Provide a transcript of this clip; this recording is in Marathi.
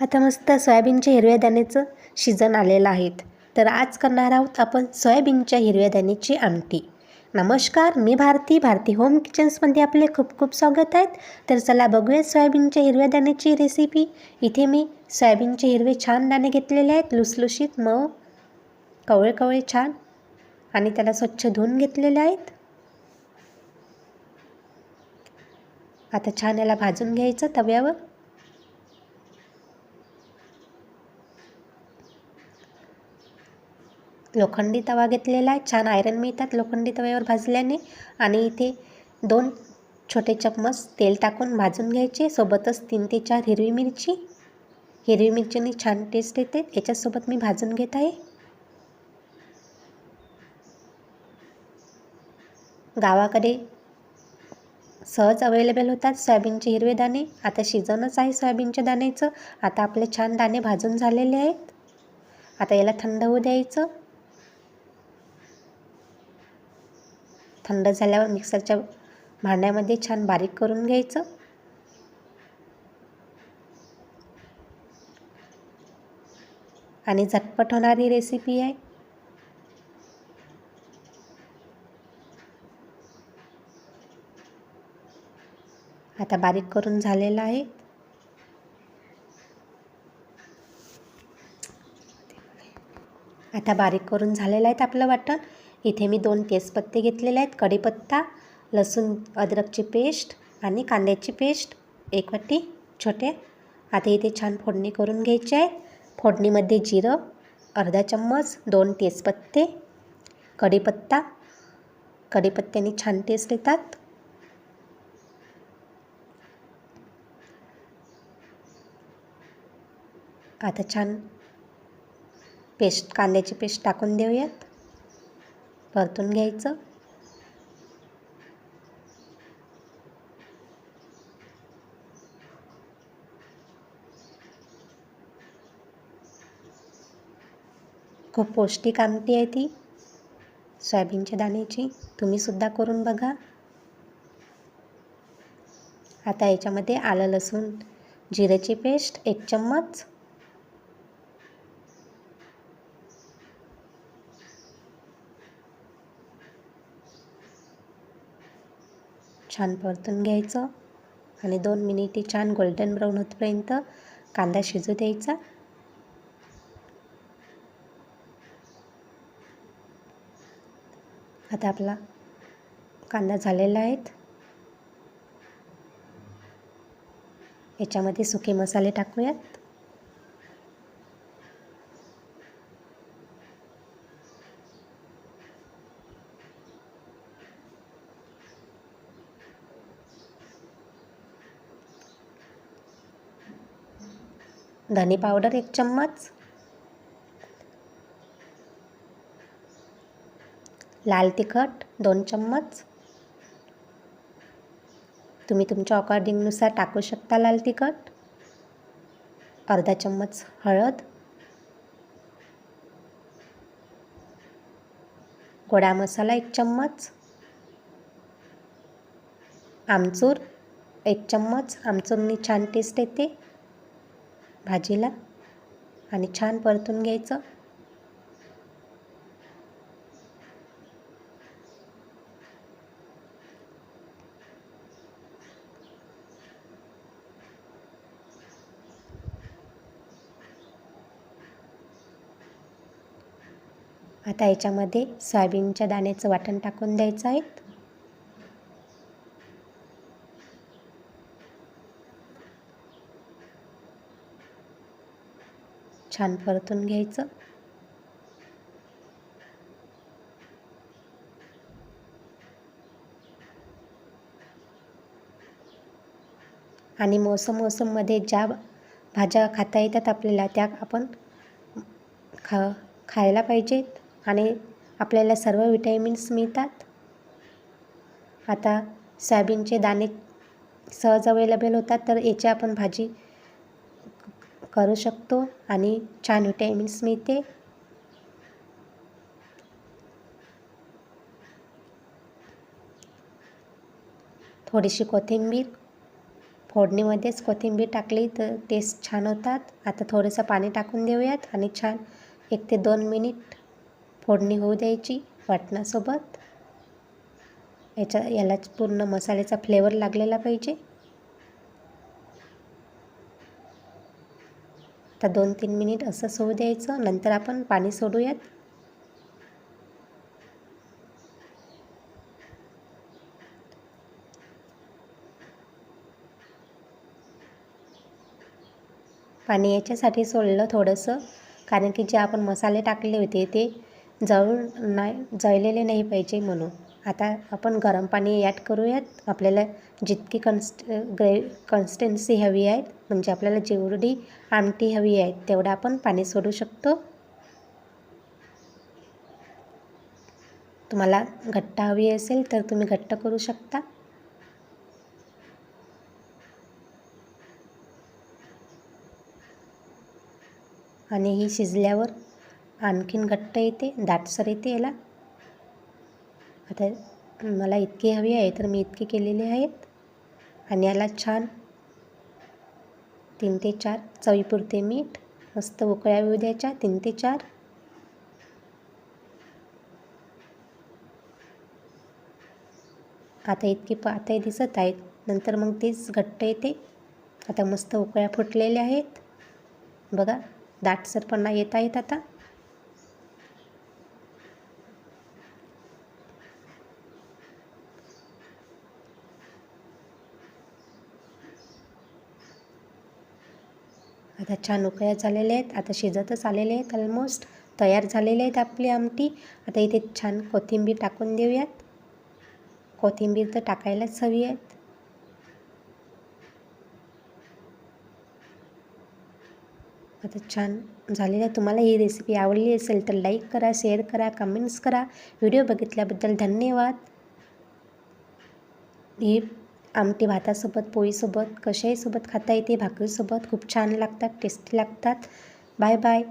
आता मस्त सोयाबीनच्या हिरव्या दाण्याचं शिजन आलेलं आहेत तर आज करणार आहोत आपण सोयाबीनच्या हिरव्या दाण्याची आमटी. नमस्कार मी भारती. भारती होम किचन्समध्ये आपले खूप खूप स्वागत आहेत तर चला बघूया सोयाबीनच्या हिरव्या दाण्याची रेसिपी इथे मी सोयाबीनचे हिरवे छान दाणे घेतलेले आहेत. लुसलुशीत मऊ कवळे कवळे छान. आणि त्याला स्वच्छ धुवून घेतलेले आहेत. आता छान याला भाजून घ्यायचं तव्यावर. लोखंडी तवा घेतलेला आहे. छान आयरन मिळतात लोखंडी तव्यावर भाजल्याने. आणि इथे दोन छोटे चम्मच तेल टाकून भाजून घ्यायचे. सोबतच तीन ते चार हिरवी मिरची. हिरवी मिरचीने छान टेस्ट येते. याच्यासोबत मी भाजून घेत आहे. गावाकडे सहज अवेलेबल होतात सोयाबीनचे हिरवे दाणे. आता शिजनच आहे सोयाबीनच्या दाण्याचं. आता आपले छान दाणे भाजून झालेले आहेत. आता याला थंड होऊ द्यायचं. थंड झाल्यावर मिक्सरच्या भांड्यामध्ये छान बारीक करून घ्यायचं. आणि झटपट होणारी रेसिपी आहे. आता बारीक करून झालेला आहे. आता बारीक करून झालेलं आहेत आपलं वाटण. इथे मी दोन तेजपत्ते घेतलेले आहेत. कढीपत्ता लसूण अद्रकची पेस्ट आणि कांद्याची पेस्ट. एक वाटी छोटे. आता इथे छान फोडणी करून घ्यायची आहे. फोडणीमध्ये जिरं अर्धा चम्मच दोन तेजपत्ते. कढीपत्ता. कढीपत्त्याने छान टेस्ट येतात. आता छान पेस्ट कांद्याची पेस्ट टाकून देऊयात. परतून घ्यायचं. खूप पौष्टिक आमटी आहे ती. सोयाबीनच्या दाण्याची. तुम्हीसुद्धा करून बघा. आता याच्यामध्ये आलं लसूण जिऱ्याची पेस्ट एक चम्मच. छान परतून घ्यायचं आणि दोन मिनिटे छान गोल्डन ब्राऊन होतपर्यंत कांदा शिजू द्यायचा. आता आपला कांदा झालेला आहेत याच्यामध्ये सुके मसाले टाकूयात. धने पावडर एक चम्मच. लाल तिखट दोन चम्मच. तुम्ही तुमच्या अकॉर्डिंगनुसार टाकू शकता लाल तिखट. अर्धा चम्मच हळद. गोडा मसाला एक चम्मच. आमचूर एक चम्मच. आमचूरनी छान टेस्ट येते. भाजीला आणि छान परतून घ्यायचं. आता याच्यामध्ये सोयाबीनच्या दाण्याचं वाटण टाकून द्यायचं आहे. छान परतून घ्यायचं. आणि मोसम मोसममध्ये ज्या भाज्या खाता येतात आपल्याला त्या आपण खा खायला पाहिजेत. आणि आपल्याला सर्व विटॅमिन्स मिळतात. आता सोयाबीनचे दाणे सहज अवेलेबल होतात तर याची आपण भाजी करू शकतो आणि छान विटॅमिन्स मिळते. थोडीशी कोथिंबीर फोडणीमध्येच कोथिंबीर टाकली तर टेस्ट छान होतात. आता थोडंसं पाणी टाकून देऊयात आणि छान एक ते दोन मिनिट फोडणी होऊ द्यायची वाटणासोबत. याच्या याला पूर्ण मसाल्याचा फ्लेवर लागलेला पाहिजे. आता दोन तीन मिनिट असं होऊ द्यायचं. नंतर आपण पाणी सोडूयात. पाणी याच्यासाठी सोडलं थोडंसं. कारण की जे आपण मसाले टाकले होते ते जळून नाही जळलेले नाही पाहिजे म्हणून. आता आपण गरम पाणी ॲड करूयात. आपल्याला जितकी कन्स्ट ग्रे कन्स्टन्सी हवी आहेत म्हणजे आपल्याला जेवढी आमटी हवी आहे तेवढं आपण पाणी सोडू शकतो. तुम्हाला घट्ट हवी असेल तर तुम्ही घट्ट करू शकता. आणि ही शिजल्यावर आणखीन घट्ट येते दाटसर येते याला. आता मला इतकी हवी आहे तर मी इतकी केलेली आहेत. आणि याला छान तीन ते चार चवीपुरते मीठ मस्त उकळ्या येऊ द्यायच्या तीन ते चार. आता इतकी पातळी दिसत आहेत. नंतर मग तेच घट्ट येते. आता मस्त उकळ्या फुटलेल्या आहेत. बघा दाटसरपणा येत आहेत आता. आता छान उकळ्या झालेल्या आहेत. आता शिजतच आलेले आहेत ऑलमोस्ट तयार झालेले आहेत आपली आमटी. आता इथे छान कोथिंबीर टाकून देऊयात. कोथिंबीर तर टाकायलाच हवी आहेत. आता छान झालेलं आहे तुम्हाला ही रेसिपी आवडली असेल तर लाईक करा शेअर करा कमेंट्स करा. व्हिडिओ बघितल्याबद्दल धन्यवाद. ही आमटी भातासोबत पोळीसोबत कशाहीसोबत खाता येते? भाकरीसोबत? खूप छान लागतात टेस्टी लागतात. Bye bye